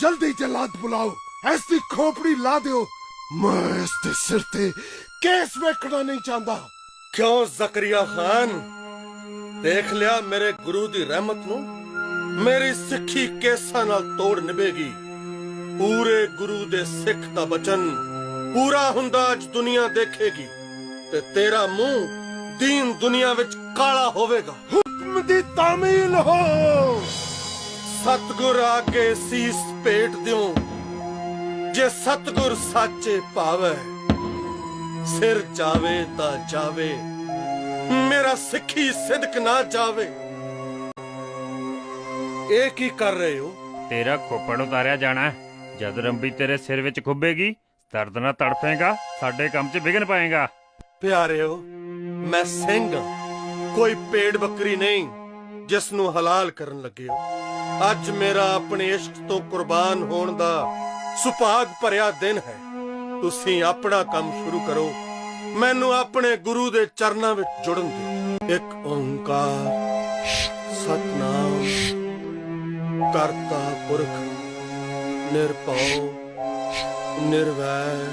ਜਲਦੀ ਜਲਾਦ ਬੁਲਾਓ। ਐਸੀ ਖੋਪੜੀ ਲਾ ਦਿਓ। ਮੈਂ ਇਸ ਦੇ ਸਿਰ ਤੇ ਕੇਸ ਵੇਖਣਾ ਨਹੀਂ ਚਾਹੁੰਦਾ। ਕਿਉਂ ਜ਼ਕਰੀਆ ਖਾਨ? ਦੇਖ ਲਿਆ ਮੇਰੇ ਗੁਰੂ ਦੀ ਰਹਿਮਤ ਨੂੰ। ਮੇਰੀ ਸਿੱਖੀ ਕੇਸਾਂ ਨਾਲ ਤੋੜ ਨਿਭੇਗੀ। ਪੂਰੇ ਗੁਰੂ ਦੇ ਸਿੱਖ ਦਾ ਬਚਨ ਪੂਰਾ ਹੁੰਦਾ ਅੱਜ ਦੁਨੀਆ ਦੇਖੇਗੀ ਤੇ ਤੇਰਾ ਮੂੰਹ ਦੀਨ ਦੁਨੀਆ ਵਿੱਚ ਕਾਲਾ ਹੋਵੇਗਾ। ਹੁਕਮ ਦੀ ਤਾਮੀਲ ਹੋ! ਸਤਗੁਰ ਆ ਕੇ ਸੀਸ ਭੇਟ ਦਿਓ। ਜੇ ਸਤਗੁਰ ਸਾਚੇ ਪਾਵੇ ਸਿਰ ਜਾਵੇ ਤਾਂ ਜਾਵੇ ਮੇਰਾ ਸਿੱਖੀ ਸਿਦਕ ਨਾ ਜਾਵੇ। ਇਹ ਕੀ ਕਰ ਰਹੇ ਹੋ? ਤੇਰਾ ਖੋਪੜ ਉਤਾਰਿਆ ਜਾਣਾ ਹੈ। ਜਦ ਰੰਬੀ ਤੇਰੇ ਸਿਰ ਵਿੱਚ ਖੁੱਬੇਗੀ ਦਰਦ ਨਾਲ ਤੜਫੇਗਾ ਸਾਡੇ ਕੰਮ 'ਚ ਵਿਘਨ ਪਾਏਗਾ। ਪਿਆਰਿਓ ਮੈਂ ਸਿੰਘ ਹਾਂ, ਕੋਈ ਪੇੜ ਬੱਕਰੀ ਨਹੀਂ। ਜਿਸ ਨੂੰ ਹਲਾਲ ਕਰਨ ਲੱਗੇ ਹੋ। ਅੱਜ ਮੇਰਾ ਆਪਣੇ ਇਸ਼ਕ ਤੋਂ ਕੁਰਬਾਨ ਹੋਣ ਦਾ ਸੁਭਾਗ ਭਰਿਆ ਦਿਨ ਹੈ। ਤੁਸੀਂ ਆਪਣਾ ਕੰਮ ਸ਼ੁਰੂ ਕਰੋ। ਮੈਨੂੰ ਆਪਣੇ ਗੁਰੂ ਦੇ ਚਰਨਾਂ ਵਿੱਚ ਜੁੜਨ ਦਿਓ। ਇੱਕ ਓੰਕਾਰ। ਸਤਨਾਮ। ਕਰਤਾ ਪੁਰਖ। ਨਿਰਭਉ। ਨਿਰਵੈਰ।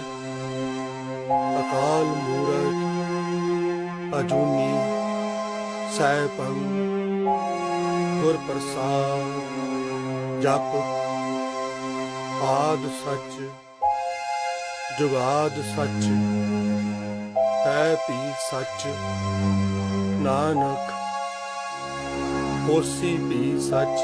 ਅਕਾਲ ਮੂਰਤ। ਅਜੂਨੀ। ਸੈਭੰ ਗੁਰ ਪ੍ਰਸਾਦ, ਜਪ ਆਦ ਸੱਚ, ਜੁਗਾਦ ਸੱਚ, ਹੈ ਪੀ ਸੱਚ, ਨਾਨਕ ਹੋਸੀ ਵੀ ਸੱਚ।